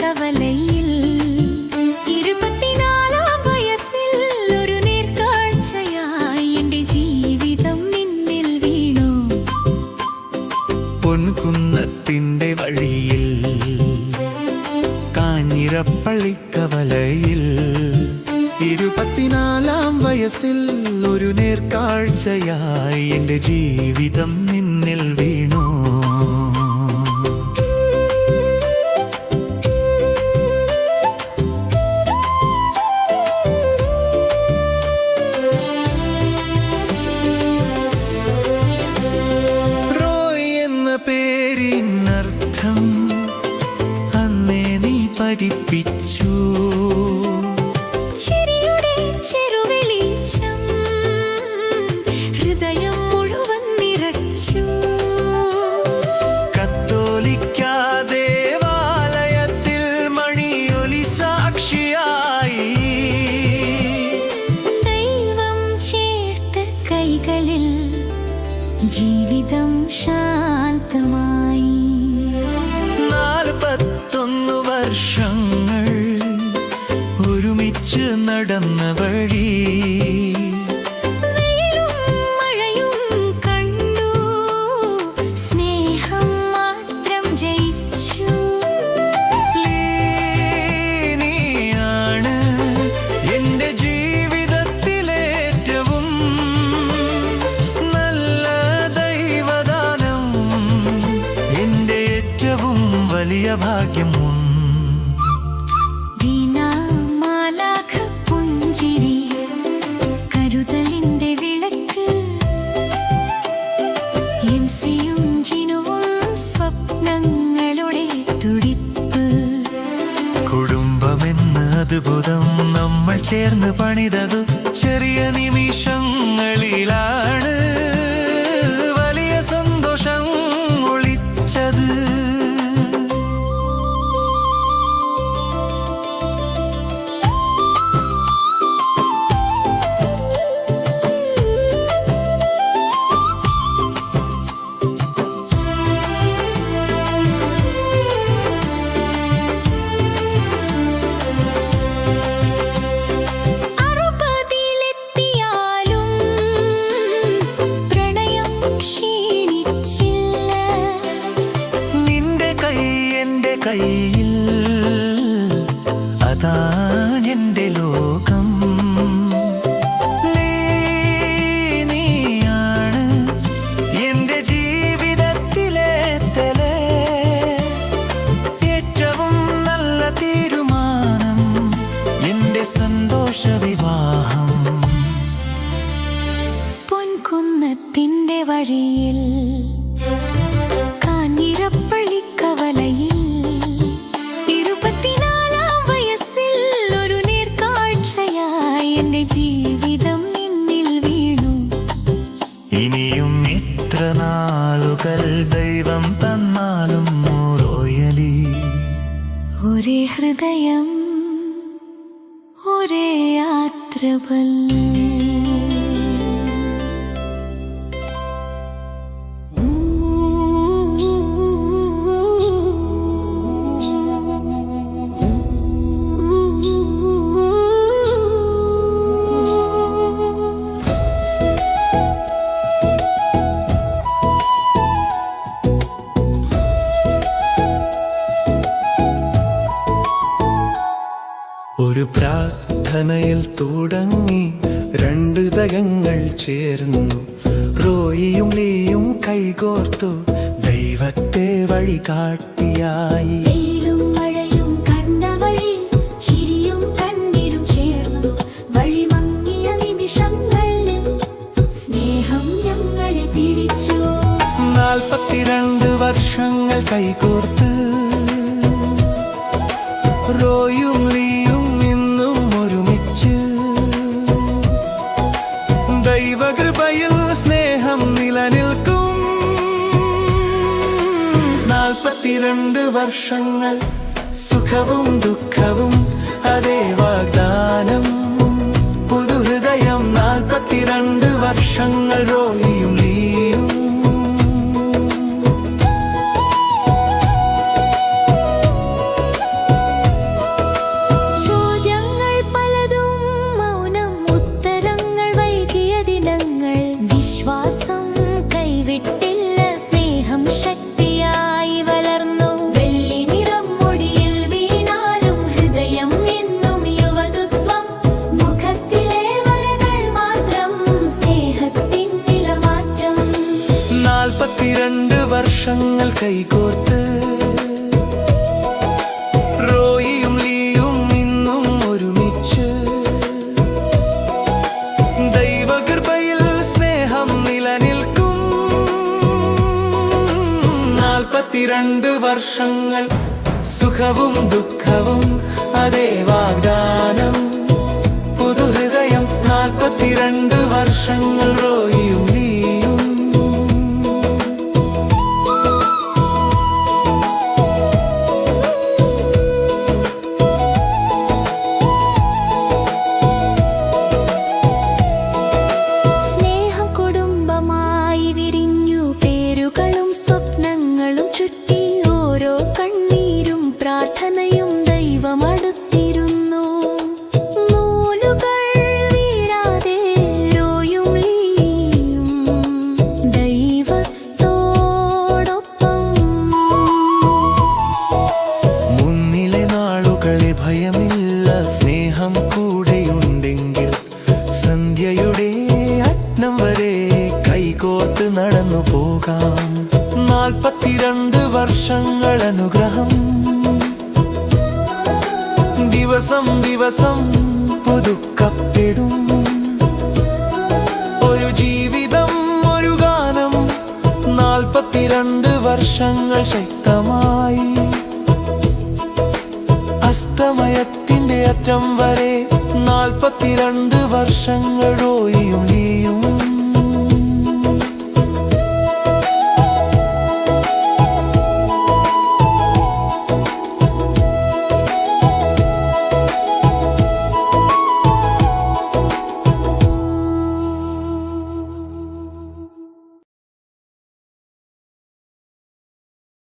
കവലയിൽ വയസ്സിൽ ഒരു ജീവിതം നിന്നിൽ വീണു. വഴിയിൽ വയസ്സിൽ ഒരു നേർക്കാഴ്ചയായി എന്റെ ജീവിതം നിന്നിൽ വീണു. പേരിനർത്ഥം അന്നേ നീ പഠിപ്പിച്ചു. തുടിപ്പ്. ഭാഗ്യം അത്ഭുതം നമ്മൾ ചേർന്ന് പണിതതു ചെറിയ നിമിഷങ്ങളിലാണ് കയ്യിൽ എന്റെ ലോകം. എന്റെ ജീവിതത്തിലെ തലേ. നല്ല തീരുമാനം വിവാഹം പൊൻകുന്നത്തിന്റെ വഴിയിൽ ഒരേ ഹൃദയം ഒരേ യാത്രവൽ. ഒരു പ്രാർത്ഥനയിൽ തുടങ്ങി രണ്ട് തകങ്ങൾ ചേർന്നു. റോയിയും ലീയും കൈകോർത്തു ദൈവത്തെ വഴി കാട്ടിയായി നാൽപ്പത്തിരണ്ട് വർഷങ്ങൾ കൈകോർത്ത് റോയും നാൽപ്പത്തിരണ്ട് വർഷങ്ങൾ സുഖവും ദുഃഖവും അതേ വാഗ്ദാനം. പുതുഹൃദയം നാൽപ്പത്തിരണ്ട് വർഷങ്ങൾ റോയിയും വർഷങ്ങൾ കൈകോർത്ത് റോയിയും ലീയും ഇന്നും ഒരുമിച്ച് ദൈവകൃപയിൽ സ്നേഹം നിലനിൽക്കും. നാൽപ്പത്തിരണ്ട് വർഷങ്ങൾ സുഖവും ദുഃഖവും അതേ വാഗ്ദാനം. പുതുഹൃദയം നാൽപ്പത്തിരണ്ട് വർഷങ്ങൾ റോയിയും വർഷങ്ങൾ അനുഗ്രഹം ദിവസം ദിവസം പുതുക്കപ്പെടും. ഒരു ജീവിതം ഒരു ഗാനം. നാൽപ്പത്തിരണ്ട് വർഷങ്ങൾ ശക്തമായി. അസ്തമയത്തിന്റെ അറ്റം വരെ നാൽപ്പത്തിരണ്ട് വർഷങ്ങൾ റോയിയും നീയും